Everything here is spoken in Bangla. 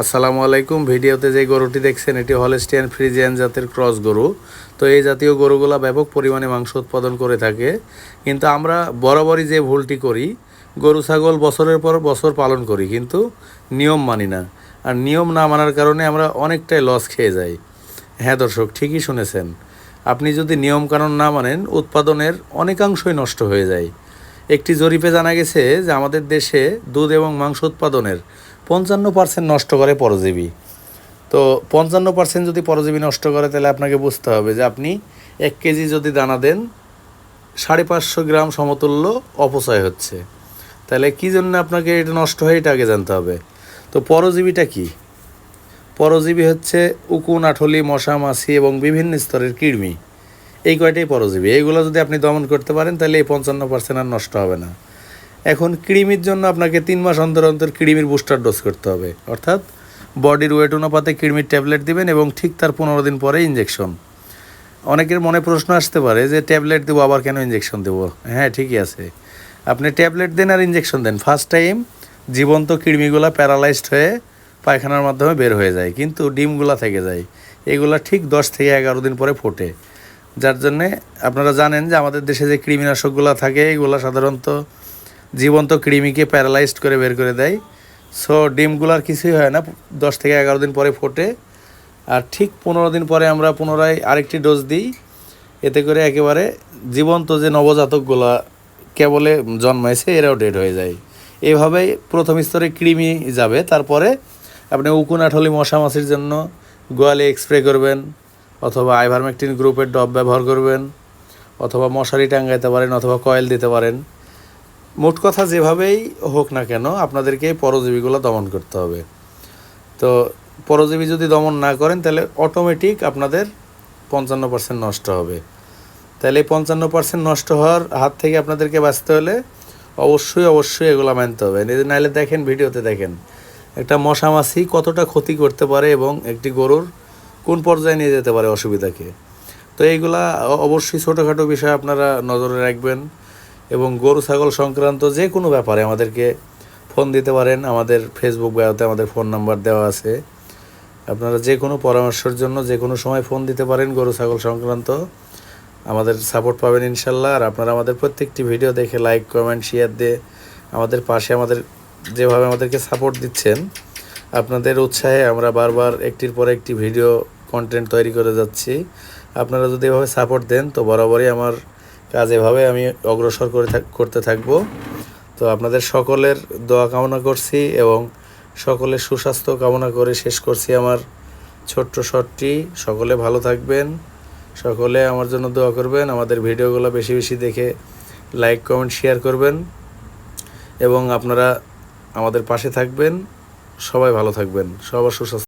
আসসালামু আলাইকুম। ভিডিওতে যে গরুটি দেখছেন, এটি হলেস্টিয়ান ফ্রিজিয়ান জাতের ক্রস গরু। তো এই জাতীয় গরুগুলা ব্যাপক পরিমাণে মাংস উৎপাদন করে থাকে। কিন্তু আমরা বরাবরই যে ভুলটি করি, গরু, ছাগল বছরের পর বছর পালন করি, কিন্তু নিয়ম মানি না। আর নিয়ম না মানার কারণে আমরা অনেকটাই লস খেয়ে যাই। হ্যাঁ দর্শক, ঠিকই শুনেছেন। আপনি যদি নিয়ম কানুন না মানেন, উৎপাদনের অনেকাংশই নষ্ট হয়ে যায়। একটি জরিপে জানা গেছে যে আমাদের দেশে দুধ এবং মাংস উৎপাদনের পঞ্চান্ন পার্সেন্ট নষ্ট করে পরজীবী। তো পঞ্চান্ন পার্সেন্ট যদি পরজীবী নষ্ট করে, তাহলে আপনাকে বুঝতে হবে যে আপনি এক কেজি যদি দানা দেন, সাড়ে পাঁচশো গ্রাম সমতুল্য অপচয় হচ্ছে। তাহলে কী জন্য আপনাকে এটা নষ্ট হয়, এটা আগে জানতে হবে। তো পরজীবীটা কি? পরজীবী হচ্ছে উকুন, আঠলি, মশা, মাছি এবং বিভিন্ন স্তরের কৃমি। এই কয়টাই পরজীবী। এইগুলো যদি আপনি দমন করতে পারেন, তাহলে এই পঞ্চান্ন পার্সেন্ট আর নষ্ট হবে না। এখন কৃমির জন্য আপনাকে তিন মাস অন্তর অন্তর কৃমির বুস্টার ডোজ করতে হবে। অর্থাৎ বডির ওয়েট অনুপাতে কৃমির ট্যাবলেট দিবেন এবং ঠিক তার পনেরো দিন পরে ইঞ্জেকশন অনেকের মনে প্রশ্ন আসতে পারে যে ট্যাবলেট দেবো, আবার কেন ইঞ্জেকশন দেবো? হ্যাঁ ঠিকই আছে। আপনি ট্যাবলেট দেন আর ইঞ্জেকশন দেন। ফার্স্ট টাইম জীবন্ত কৃমিগুলা প্যারালাইজড হয়ে পায়খানার মাধ্যমে বের হয়ে যায়, কিন্তু ডিমগুলা থেকে যায়। এগুলা ঠিক দশ থেকে এগারো দিন পরে ফোটে। যার জন্যে আপনারা জানেন যে আমাদের দেশে যে কৃমিনাশকগুলো থাকে, এগুলো সাধারণত জীবন্ত কৃমিকে প্যারালাইজড করে বের করে দেয়। সো ডিমগুলার কিছুই হয় না। দশ থেকে এগারো দিন পরে ফোটে। আর ঠিক পনেরো দিন পরে আমরা পুনরায় আরেকটি ডোজ দিই। এতে করে একেবারে জীবন্ত যে নবজাতকগুলা কেবলে জন্মাইছে, এরাও ডেড হয়ে যায়। এইভাবেই প্রথম স্তরে কৃমি যাবে। তারপরে আপনি উকুনাঠলি মশা মাছির জন্য গোয়ালে স্প্রে করবেন, অথবা আইভারমেকটিন গ্রুপের ডব ব্যবহার করবেন, অথবা মশারি টাঙ্গাইতে পারেন, অথবা কয়েল দিতে পারেন। মোট কথা যেভাবেই হোক না কেন আপনাদেরকে পরজীবীগুলো দমন করতে হবে। তো পরজীবী যদি দমন না করেন, তাহলে অটোমেটিক আপনাদের পঞ্চান্ন পার্সেন্ট নষ্ট হবে। তাহলে এই পঞ্চান্ন পার্সেন্ট নষ্ট হওয়ার হাত থেকে আপনাদেরকে বাঁচতে হলে অবশ্যই অবশ্যই এগুলো মানতে হবে। নাইলে দেখেন, ভিডিওতে দেখেন, একটা মশা মাছি কতটা ক্ষতি করতে পারে এবং একটি গরুর কোন পর্যায়ে নিয়ে যেতে পারে অসুবিধাকে। তো এইগুলা অবশ্যই ছোটোখাটো বিষয় আপনারা নজরে রাখবেন। এবং গরু, ছাগল সংক্রান্ত যে কোনো ব্যাপারে আমাদেরকে ফোন দিতে পারেন। আমাদের ফেসবুক বায়োতে আমাদের ফোন নাম্বার দেওয়া আছে। আপনারা যে কোনো পরামর্শের জন্য যে কোনো সময় ফোন দিতে পারেন গরু, ছাগল সংক্রান্ত। আমাদের সাপোর্ট পাবেন ইনশাল্লাহ। আর আপনারা আমাদের প্রত্যেকটি ভিডিও দেখে লাইক, কমেন্ট শেয়ার দিয়ে আমাদের পাশে আমাদের যেভাবে আমাদেরকে সাপোর্ট দিচ্ছেন, আপনাদের উৎসাহে আমরা বারবার একটির পর একটি ভিডিও কন্টেন্ট তৈরি করে যাচ্ছি। আপনারা যদি এভাবে সাপোর্ট দেন, তো বরাবরই আমার কাজ এভাবে আমি অগ্রসর করে করতে থাকব। তো আপনাদের সকলের দোয়া কামনা করছি এবং সকলের সুস্বাস্থ্য কামনা করে শেষ করছি আমার ছোট্ট শটটি। সকলে ভালো থাকবেন, সকলে আমার জন্য দোয়া করবেন, আমাদের ভিডিওগুলো বেশি বেশি দেখে লাইক, কমেন্ট, শেয়ার করবেন এবং আপনারা আমাদের পাশে থাকবেন, সবাই ভালো থাকবেন, সবার সুস্বাস্থ্য।